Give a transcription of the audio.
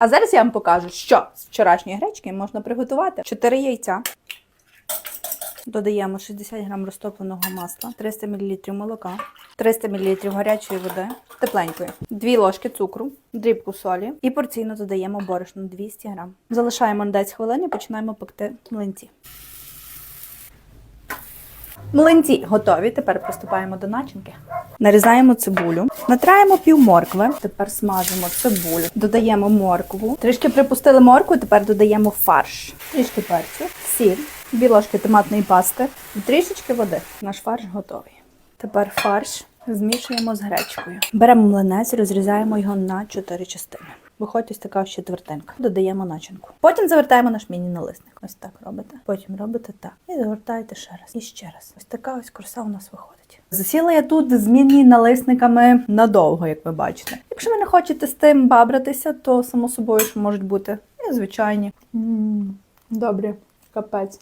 А зараз я вам покажу, що з вчорашньої гречки можна приготувати 4 яйця. Додаємо 60 г розтопленого масла, 300 мл молока, 300 мл гарячої води, тепленької, 2 ложки цукру, дрібку солі і порційно додаємо борошно 200 г. Залишаємо на 10 хвилин і починаємо пекти млинці. Млинці готові. Тепер приступаємо до начинки. Нарізаємо цибулю, натираємо пів моркви. Тепер смажимо цибулю, додаємо моркву. Трішки припустили моркву, тепер додаємо фарш, трішки перцю, сіль, дві ложки томатної пасти і трішечки води. Наш фарш готовий. Тепер фарш змішуємо з гречкою. Беремо млинець, розрізаємо його на 4 частини. Виходить ось така ось четвертинка. Додаємо начинку. Потім завертаємо наш міні-налисник. Ось так робите. Потім робите так. І завертаєте ще раз. І ще раз. Ось така ось курса у нас виходить. Засіла я тут з міні-налисниками надовго, як ви бачите. Якщо ви не хочете з тим бабратися, то само собою що можуть бути і звичайні. М, Добре, капець.